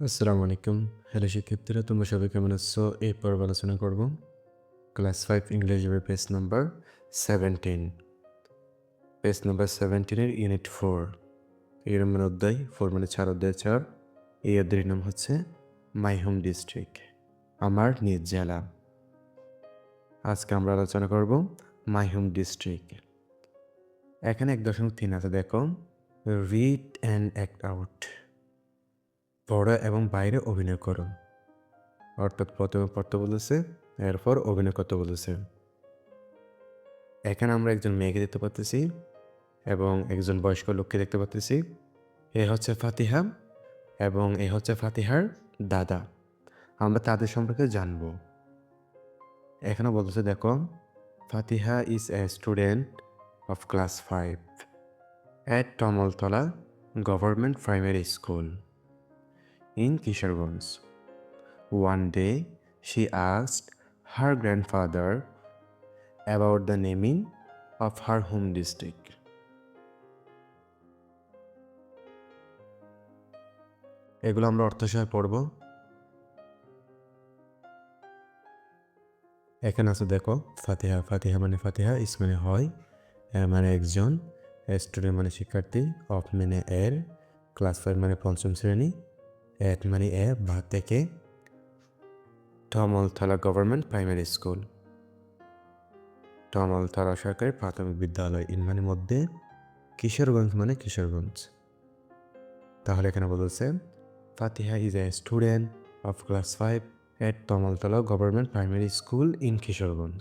আসসালামু আলাইকুম। হ্যালো শিক্ষার্থীরা, তোমরা সবাই কেমন আছো? এই পর্ব আলোচনা করব class five English page number seventeen. Page number সেভেন্টিনের unit four. এর মানে অধ্যায়, ফোর মানে চার, অধ্যায় চার। এই অধ্যায়ের নাম হচ্ছে মাই হোম ডিস্ট্রিক্ট, আমার নিজ জেলা। আজকে আমরা আলোচনা করব মাই হোম ডিস্ট্রিক্ট। এখানে এক দশমিক তিন আছে, দেখো। রিড অ্যান্ড অ্যাক্ট আউট পড়া এবং বাইরে অভিনয় করো। অর্থাৎ প্রথমে পড়তে বলেছে, এরপর অভিনয় করতে বলেছে। এখানে আমরা একজন মেয়েকে দেখতে পাচ্তেছি এবং একজন বয়স্ক লোককে দেখতে পাচ্তেছি এ হচ্ছে ফাতিহা এবং এ হচ্ছে ফাতিহার দাদা। আমরা তাদের সম্পর্কে জানব। এখানে বলতেছে, দেখো, Fatiha is a student of class five at Tomaltola government primary school in Kisharganj. One day, she asked her grandfather about the naming of her home district. এগুলো আমরা অর্থসহ পড়ব এখানে আছে দেখো ফাতিহা ফাতিহা মানে ফাতিহা ইস মানে হয় মানে একজন স্টুডেন্ট মানে শিক্ষার্থী অফ মানে এর ক্লাস ফাইভ মানে পঞ্চম শ্রেণি এট মানে এ বা থেকে Tomaltola government primary school Tomaltola সরকারি প্রাথমিক বিদ্যালয় ইন মানে মধ্যে কিশোরগঞ্জ মানে কিশোরগঞ্জ তাহলে এখানে বলেছে Fatiha is a student of class five at Tomaltola government primary school in Kishoreganj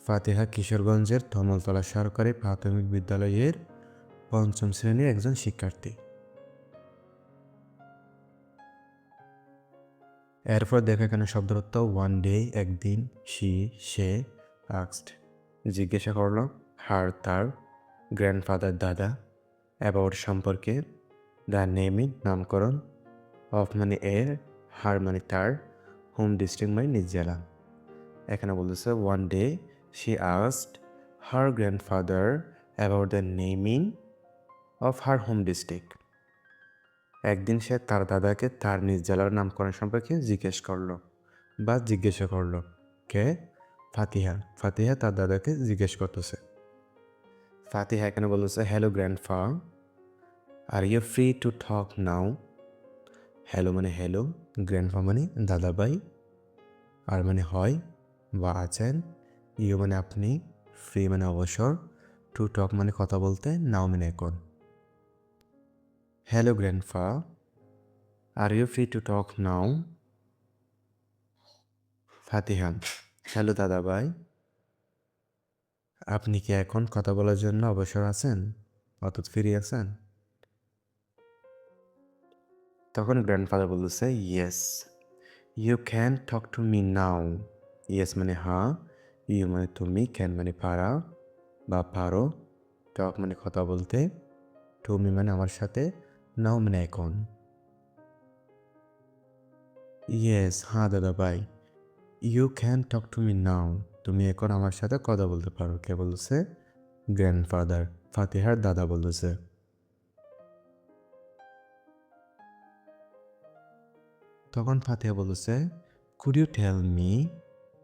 Fatiha কিশোরগঞ্জের তমলতলা সরকারি প্রাথমিক বিদ্যালয়ের পঞ্চম শ্রেণির একজন শিক্ষার্থী। এরপর দেখো এখানে শব্দরত্ব ওয়ান ডে একদিন সি সে আক্সড জিজ্ঞাসা করল হার তার গ্র্যান্ডফাদার দাদা অ্যাবাউট সম্পর্কে দ্য নেমিং নামকরণ অফ মানে এর হার মানে তার হোম ডিস্ট্রিক্ট মানে নিজ জেলা। এখানে বলতেছে one day she asked her grandfather about the naming of her home district. একদিন সে তার দাদাকে তার নিজ জেলার নামকরণ সম্পর্কে জিজ্ঞেস করল বা জিজ্ঞাসা করল, কে? ফাতিহা ফাতিহা তার দাদাকে জিজ্ঞেস করতেছে। ফাতিহা এখানে বলতেছে hello grandpa are you free to talk now hello মানে হ্যালো গ্র্যান্ড ফা মানে দাদাভাই, আর মানে হয় বা আছেন ইউ মানে আপনি ফ্রি মানে অবসর টু টক মানে কথা বলতে নাও মানে এখন। Hello grandpa are you free to talk now ফাতিহান হ্যালো দাদা ভাই। আপনি কি এখন কথা বলার জন্য অবসর আছেন? অত ফ্রি আছেন? তখন গ্র্যান্ডফাদার বলতেছে yes you can talk to me now yes মানে হ্যাঁ। ইউ মানে তুমি। ক্যান মানে পারা। বা, পারো। টক মানে কথা বলতে। টু মি মানে আমার সাথে। নাও মানে এখন ইয়েস হ্যাঁ দাদা ভাই you can talk to me now তুমি এখন আমার সাথে কথা বলতে পারো। কে বলছে গ্র্যান্ডফাদার ফাতিহার দাদা বলতেছে। তখন ফাতিহা বলেছে could you tell me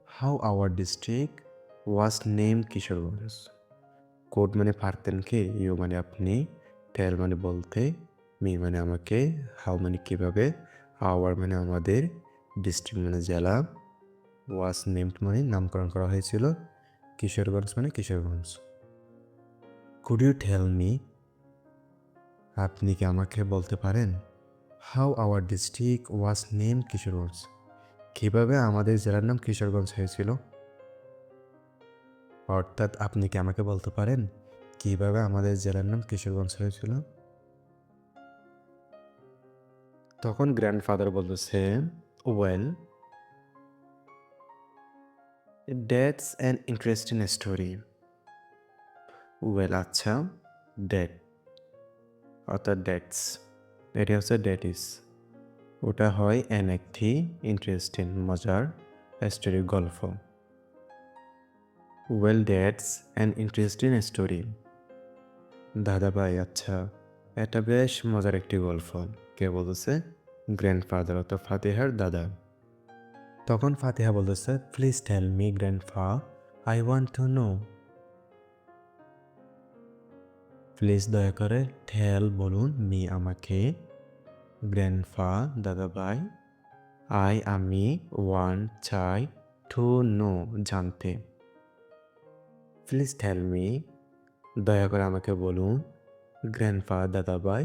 how our district was name Kishoreganj code মানে পারতেন কে? ইউ মানে আপনি। টেল মানে বলতে মি মানে আমাকে হাউ মানে কীভাবে আওয়ার মানে আমাদের, ডিস্ট্রিক্ট মানে জেলা, ওয়াস নেমড মানে নামকরণ করা হয়েছিল, কিশোরগঞ্জ মানে Kishoreganj. Could you tell me আপনি কি আমাকে বলতে পারেন how our district was name Kishoreganj? কীভাবে আমাদের জেলার নাম কিশোরগঞ্জ হয়েছিল? অর্থাৎ আপনি কি আমাকে বলতে পারেন, কীভাবে আমাদের জেলার নাম কিশোরগঞ্জ হয়েছিল? তখন গ্র্যান্ডফাদার বলতেছে well that's an interesting story well আচ্ছা ডেট অর্থাৎ ডেটস এটি হচ্ছে ডেট ইস ওটা হয় এন একটি ইন্টারেস্টিং মজার স্টোরি গল্প. Well that's an interesting story দাদা ভাই আচ্ছা এটা বেশ মজার একটি গল্প, কে বলতেছে? গ্র্যান্ডফাদার অর্থাৎ ফাতেহার দাদা তখন ফাতেহা বলতেছে please tell me grandpa I want to know please দয়া করে ঠেল বলুন মি আমাকে গ্র্যান্ডফা দাদা ভাই আই আমি ওয়ান চাই টু নো জানতে। প্লিজ টেল মি দয়া করে আমাকে বলুন গ্র্যান্ডফা দাদা ভাই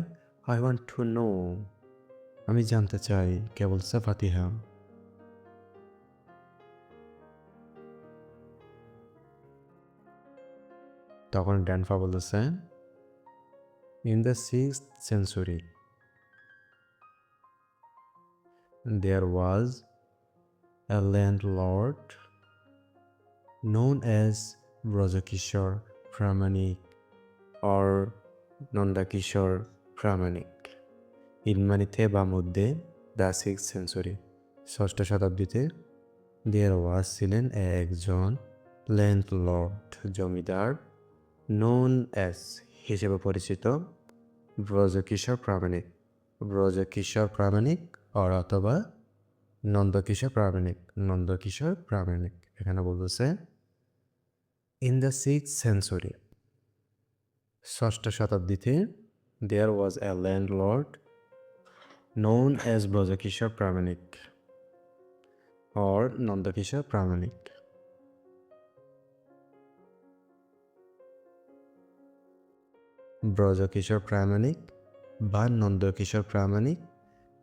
আই ওয়ান্ট টু নো আমি জানতে চাই, কেবল সাফাতিহা। তখন ড্যানফা বলেছে in the six century there was a landlord known as Brajakishore Pramanik or Nandakishore Pramanik ইলমানিতে বা মধ্যে দ্য সিক্স সেঞ্চুরি। ষষ্ঠ শতাব্দীতে দেয়ার ওয়াজ ছিলেন একজন ল্যান্ডলর্ড, জমিদার নোন অ্যাস হিসেবে পরিচিত ব্রজকিশোর প্রামাণিক। ব্রজকিশোর প্রামাণিক অর অথবা নন্দকিশোর প্রামাণিক। নন্দকিশোর প্রামাণিক, এখানে বলতেছে ইন দ্য সিক্স সেঞ্চুরি ষষ্ঠ শতাব্দীতে there was a landlord known as Brajakishore Pramanik or Nandakishore Pramanik. Brajakishore Pramanik বা নন্দকিশোর প্রামাণিক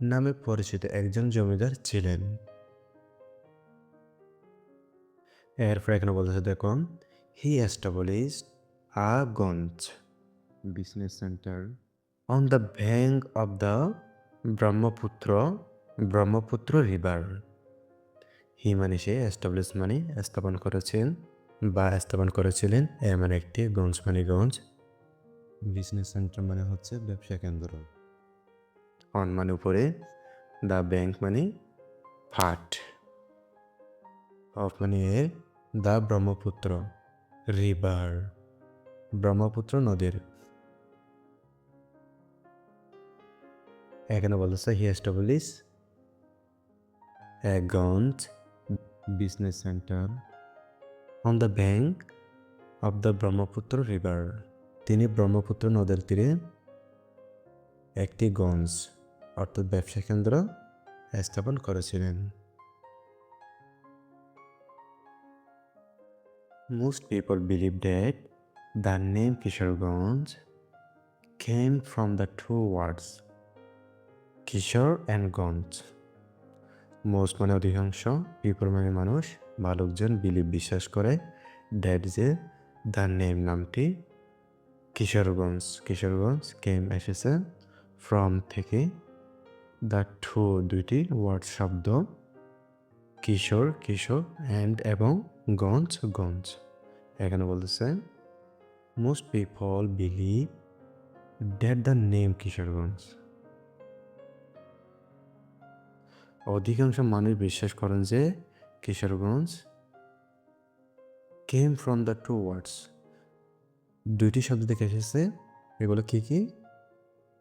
নামে পরিচিত একজন জমিদার ছিলেন এরপর এখানে বলতেছে, দেখুন he established a ganj business centre on the bank of the Brahmaputra Brahmaputra river he মানে সে এস্টাবলিশ মানে স্থাপন করেছেন বা স্থাপন করেছিলেন এমন একটি গঞ্জ মানে গঞ্জ। বিজনেস সেন্টার মানে হচ্ছে ব্যবসা কেন্দ্র। অন মানে উপরে দ্য ব্যাংক মানে ফাট অফ মানে a the Brahmaputra river Brahmaputra নদীর। এখানে বলতেছে he establish a business centre on the bank of the Brahmaputra river তিনি ব্রহ্মপুত্র নদের তীরে একটি গঞ্জ, অর্থাৎ ব্যবসা কেন্দ্র, স্থাপন করেছিলেন। Most people believe that the name Kishoreganj came from the two words Kishore and ganj. Most মানে অধিকাংশ পিপল মানে মানুষ বা লোকজন বিলিভ বিশ্বাস করে দ্যাট যে দ্য নেম নামটি কিশোরগঞ্জ কিশোরগঞ্জ কেম এসেছে ফ্রম থেকে দ্য টু দুইটি ওয়ার্ড শব্দ কিশোর কিশোর অ্যান্ড এবং গঞ্জ গঞ্জ। এখানে বলতেছে most people believe that the name Kishoreganj অধিকাংশ মানুষ বিশ্বাস করেন যে Kishoreganj came from the two words দুইটি শব্দ থেকে এসেছে। এগুলো কি কি?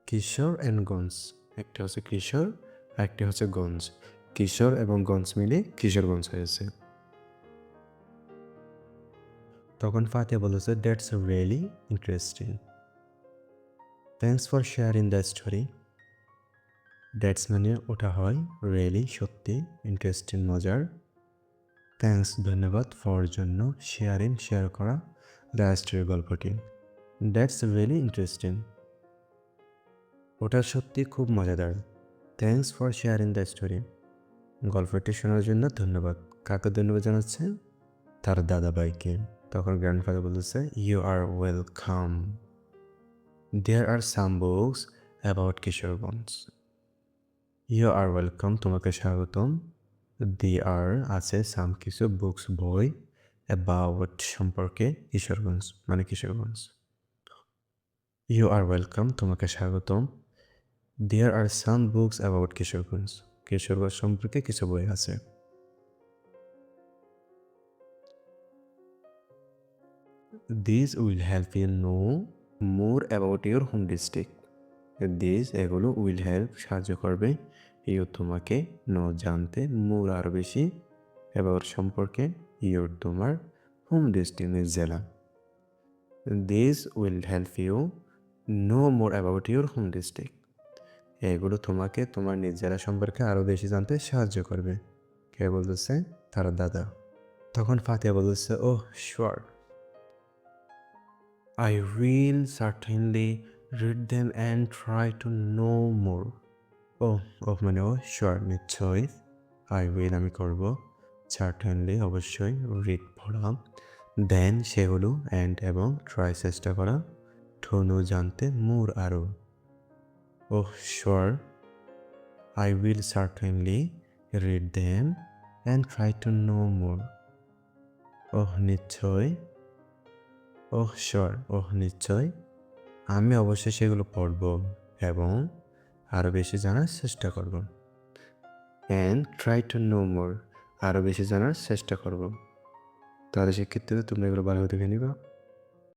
কিশোর অ্যান্ড গঞ্জ। একটা হচ্ছে কিশোর একটি হচ্ছে গঞ্জ। কিশোর এবং গঞ্জ মিলে কিশোরগঞ্জ হয়েছে। তখন ফাতে বলেছে that's really interesting thanks for sharing the story that's মানে ওটা হয় রিয়েলি সত্যি ইন্টারেস্টিং মজার। থ্যাংকস ধন্যবাদ ফর জন্য শেয়ারিং শেয়ার করা দ্য স্টোরি গল্পটি। দ্যাটস রিয়েলি ইন্টারেস্টিং ওটা সত্যি খুব মজাদার। Thanks for sharing the story গল্পটি শোনার জন্য ধন্যবাদ। কাকে ধন্যবাদ জানাচ্ছে? তার দাদাভাইকে। তখন গ্র্যান্ডফাদার বলেছে you are welcome there are some books about Kishoreganj you are welcome তোমাকে স্বাগতম দি আর আছে সাম কিছু বুকস বই অ্যাবাউট সম্পর্কে কিশোরগঞ্জ মানে কিশোরগঞ্জ ইউ আর ওয়েলকাম তোমাকে স্বাগতম there are some books about Kishoreganj Kishoreganj সম্পর্কে কিছু বই আছে These will help you know more about your home district. This এগুলো উইল হেল্প সাহায্য করবে। ইউ তোমাকে নো জানতে মোর আরও বেশি এবার সম্পর্কে ইউর তোমার হোম ডেস্টিনির জেলা। This will help you know more about your home district এগুলো তোমাকে তোমার নিজ জেলা সম্পর্কে আরও বেশি জানতে সাহায্য করবে। কে বলতেছে? তার দাদা। তখন ফাতিয়া বলতেছে ও sure I will certainly read them and try to know more oh oh মানে ও শিওর নিশ্চয়ই। আই উইল আমি করব। সার্টেনলি অবশ্যই রিড পড়া। দেন সেগুলো অ্যান্ড এবং ট্রাই চেষ্টা করা। ঠনু জানতে, মোর আরও ও sure I will certainly read them and try to know more. Oh নিশ্চয় ওহ শিওর ওহ নিশ্চয় আমি অবশ্যই সেগুলো পড়ব এবং আরও বেশি জানার চেষ্টা করব। And try to know more আরও বেশি জানার চেষ্টা করব। তাহলে সেক্ষেত্রে তোমরা এগুলো ভালো দেখে নিবা।